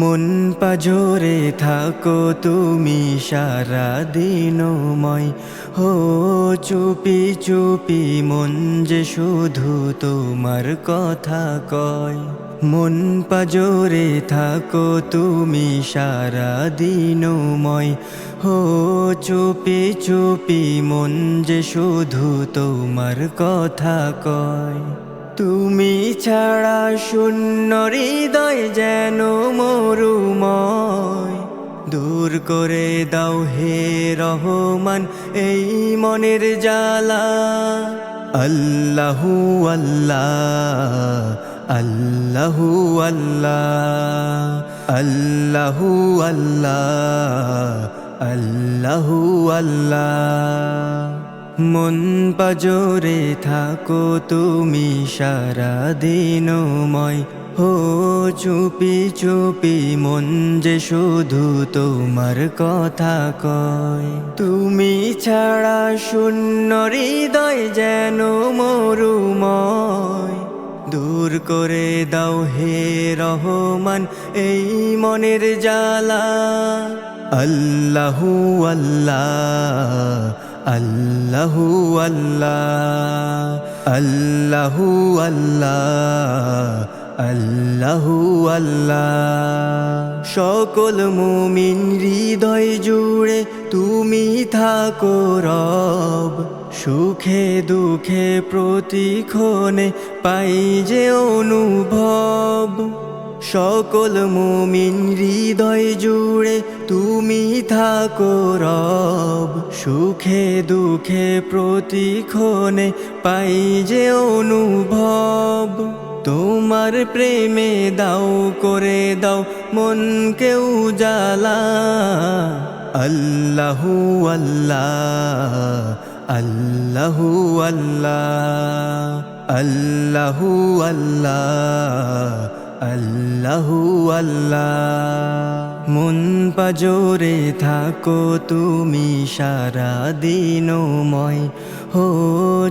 মন পাজরে থাকো তুমি সারা দিনময় হো, চুপি চুপি মন যে শুধু তোমার কথা কয়। মন পাজরে থাকো তুমি সারা দিনময় হো, চুপি চুপি মন যে শুধু তোমার কথা কয়। তুমি ছাড়া শূন্য হৃদয় যেন মরুময়। দূর করে দাও হে রহমান এই মনের জ্বালা। আল্লাহু আল্লাহ আল্লাহু আল্লাহ আল্লাহু আল্লাহ আল্লাহু আল্লাহ। মন পাজরে থাকো তুমি সারা দিনময় হো, চুপি চুপি, মন যে শুধু তোমার কথা কয়। তুমি ছাড়া শূন্য হৃদয় যেন মরুময়। দূর করে দাও হে রহমান এই মনের জ্বালা। আল্লাহু আল্লাহ আল্লাহু আল্লাহ আল্লাহু আল্লাহ আল্লাহু আল্লাহ। সকল মুমিন হৃদয় জুড়ে তুমি থাকো রব, সুখে দুঃখে প্রতিক্ষণে পাই যে অনুভব। সকল মুমিন হৃদয় জুড়ে তুমি থাকো রব। সুখে দুঃখে প্রতিক্ষণে পাই যে অনুভব। তোমার প্রেমে দাও, করে দাও মনকে উজালা আল্লাহু আল্লাহ আল্লাহু আল্লাহ আল্লাহু আল্লাহ। আল্লাহু আল্লাহ। মন পাজরে থাকো তুমি সারা দিনময় হো,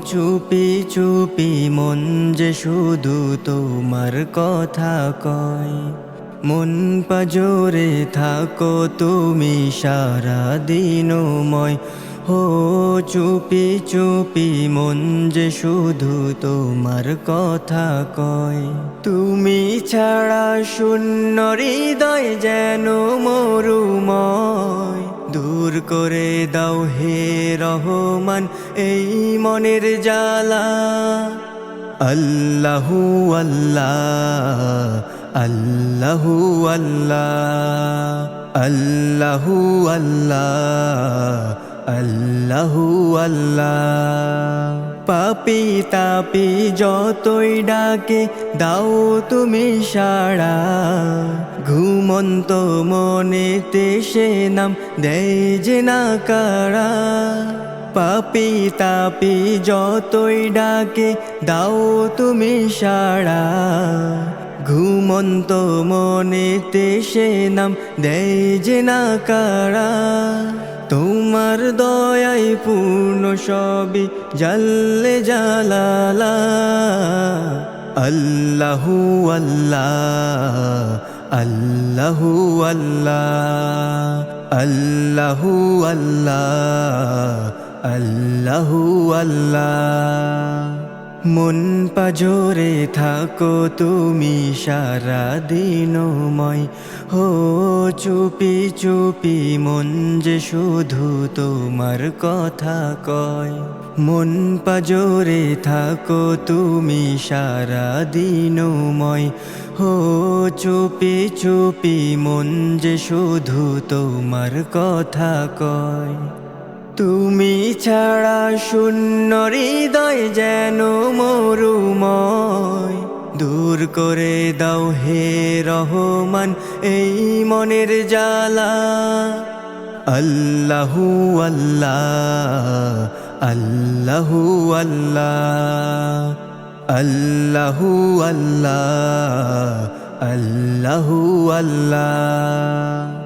চুপি চুপি মন যে শুধু তোমার কথা কয়। মন পাজরে থাকো তুমি সারা দিনময় হো, চুপি চুপি মন যে শুধু তোমার কথা কয়। তুমি ছাড়া শূন্য হৃদয় যেন মরুময়। দূর করে দাও হে রহমান এই মনের জ্বালা। আল্লাহু আল্লাহ আল্লাহু আল্লাহ আল্লাহু আল্লাহ আল্লাহু আল্লাহ। পাপি তাপি যতই ডাকে, দাও তুমি সাড়া। ঘুমন্ত মনেতে সে নাম দেয় যে না কারা। পাপি তাপি যতই ডাকে, দাও তুমি সাড়া। ঘুমন্ত মনেতে সে নাম দেয় না কারা। তোমার দয়াই পূর্ণ সবি জাল্লে জালালা। আল্লাহু আল্লাহ আল্লাহু আল্লাহ আল্লাহু আল্লাহ আল্লাহু আল্লাহ। মন পাজরে থাকো তুমি সারা দিনময় হো, চুপি চুপি, মন যে শুধু তোমার কথা কয়। মন পাজরে থাকো তুমি সারা দিনময় হো, চুপি চুপি, মন যে শুধু তোমার কথা কয়। তুমি ছাড়া শূন্য হৃদয় যেন মরুময়। দূর করে দাও হে রহমান এই মনের জ্বালা। আল্লাহু আল্লাহ আল্লাহু আল্লাহ আল্লাহু আল্লাহ আল্লাহু আল্লাহ।